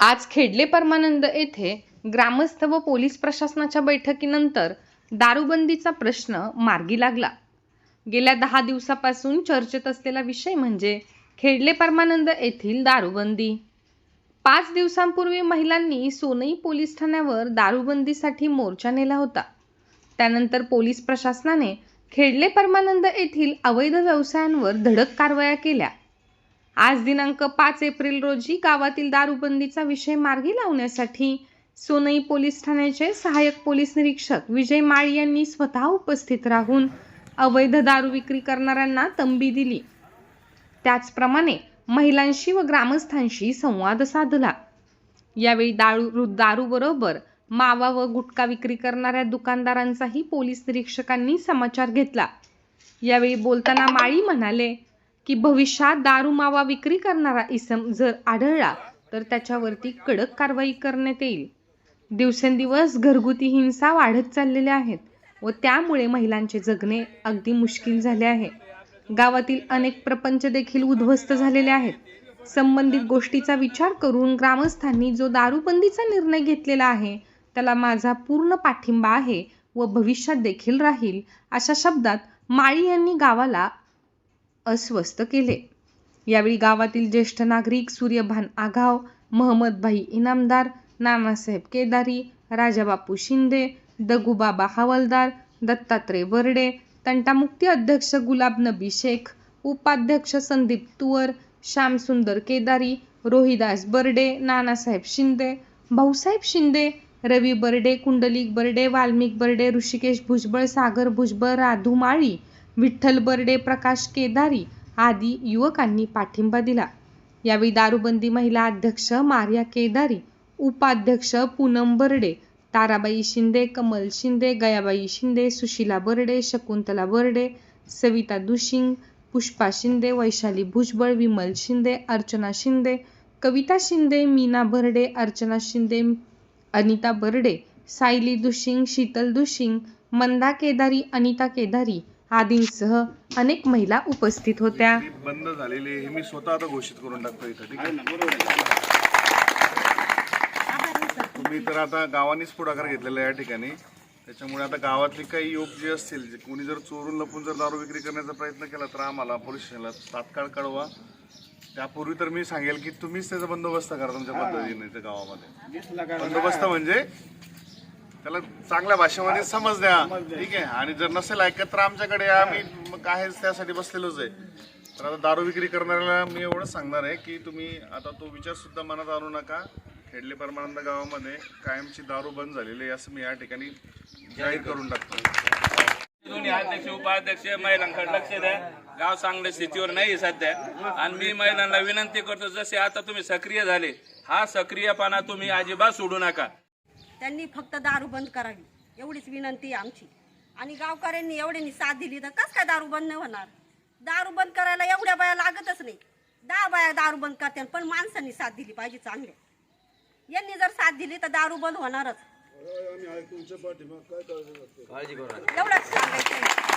आज खेडले परमानंद येथे ग्रामस्थ व पोलीस प्रशासनाच्या बैठकीनंतर दारूबंदीचा प्रश्न मार्गी लागला. गेल्या दहा दिवसापासून चर्चेत असलेला विषय म्हणजे खेडले परमानंद येथील दारूबंदी. पाच दिवसांपूर्वी महिलांनी सोनई पोलीस ठाण्यावर दारूबंदीसाठी मोर्चा नेला होता. त्यानंतर पोलीस प्रशासनाने खेडले परमानंद येथील अवैध व्यवसायांवर धडक कारवाया केल्या. आज दिनांक पाच एप्रिल रोजी गावातील दारूबंदीचा विषय मार्गी लावण्यासाठी सोनई पोलीस ठाण्याचे सहाय्यक पोलीस निरीक्षक विजय माळी यांनी स्वतः उपस्थित राहून अवैध दारू विक्री करणाऱ्यांना तंबी दिली. त्याचप्रमाणे महिलांशी व ग्रामस्थांशी संवाद साधला. यावेळी दारू दारूबरोबर मावा व गुटखा विक्री करणाऱ्या दुकानदारांचाही पोलीस निरीक्षकांनी समाचार घेतला. यावेळी बोलताना माळी म्हणाले की भविष्यात दारू मावा विक्री करणारा इसम जर आढळला तर त्याच्यावरती कडक कारवाई करण्यात येईल. दिवसेंदिवस घरगुती हिंसा वाढत चाललेल्या आहेत व त्यामुळे महिलांचे जगणे अगदी मुश्किल झाले आहे. गावातील अनेक प्रपंच देखील उद्ध्वस्त झालेले आहेत. संबंधित गोष्टीचा विचार करून ग्रामस्थांनी जो दारूबंदीचा निर्णय घेतलेला आहे त्याला माझा पूर्ण पाठिंबा आहे व भविष्यात देखील राहील अशा शब्दात माळी यांनी गावाला अस्वस्थ केले. यावेळी गावातील ज्येष्ठ नागरिक सूर्यभान आघाव महमदभाई इनामदार नानासाहेब केदारी राजाबापू शिंदे दगूबाबा हवालदार दत्तात्रय बर्डे तंटामुक्ती अध्यक्ष गुलाब नबी शेख उपाध्यक्ष संदीप तुवर श्यामसुंदर केदारी रोहिदास बर्डे नानासाहेब शिंदे भाऊसाहेब शिंदे रवी बर्डे कुंडलिक बर्डे वाल्मिक बर्डे ऋषिकेश भुजबळ सागर भुजबळ राधू माळी विठ्ठल बर्डे प्रकाश केदारी आदी युवकांनी पाठिंबा दिला. यावेळी दारूबंदी महिला अध्यक्ष मारिया केदारी उपाध्यक्ष पूनम बर्डे ताराबाई शिंदे कमल शिंदे गयाबाई शिंदे सुशीला बर्डे शकुंतला बर्डे सविता दुशिंग पुष्पा शिंदे वैशाली भुजबळ विमल शिंदे अर्चना शिंदे कविता शिंदे मीना बर्डे अर्चना शिंदे अनिता बर्डे सायली दुशिंग शीतल दुशिंग मंदा केदारी अनिता केदारी आदींसह अनेक महिला उपस्थित होत्या. बंद झालेली आहे, हे मी स्वतः आता घोषित करून टाकतो इथं ठीक आहे? तुम्ही तर आता गावानीच पुढाकार घेतलेला आहे या ठिकाणी. त्याच्यामुळे आता गावातले काही युवक जे असतील जे कोणी जर चोरून लपून जर दारू विक्री करण्याचा प्रयत्न केला तर आम्हाला पोलीस स्टेशनला तात्काळ कळवा. त्यापूर्वी तर मी सांगेल की तुम्हीच त्याचा बंदोबस्त करा तुमच्या पद्धतीने त्या गावामध्ये. बंदोबस्त म्हणजे त्याला चांगल्या भाषेमध्ये समज द्या. ठीक आहे? आणि जर नसेल ऐकत तर आमच्याकडे आम्ही मग आहेच त्यासाठी बसलेलोच आहे. तर आता दारू विक्री करणाऱ्याला मी एवढंच सांगणार आहे की तुम्ही आता तो विचार सुद्धा मनात आणू नका. खेडले परमानंद गावामध्ये कायमची दारू बंद झालेली आहे असं मी या ठिकाणी जाहीर करून टाकतो. दोन्ही अध्यक्ष उपाध्यक्ष महिलांकडे लक्ष द्या. गाव चांगल्या स्थितीवर नाही सध्या. आणि मी महिलांना विनंती करतो जसे आता तुम्ही सक्रिय झाले हा सक्रियपणा तुम्ही अजिबात सोडू नका. त्यांनी फक्त दारू बंद करावी. एवढीच विनंती आहे आमची. आणि गावकऱ्यांनी एवढ्यांनी साथ दिली तर कस काय दारू बंद नाही होणार? दारू बंद करायला एवढ्या बाया लागतच नाही. दहा बाया दारू बंद करतात पण माणसांनी साथ दिली पाहिजे चांगल्या यांनी जर साथ दिली तर दारू बंद होणारच. एवढंच सांगायचं.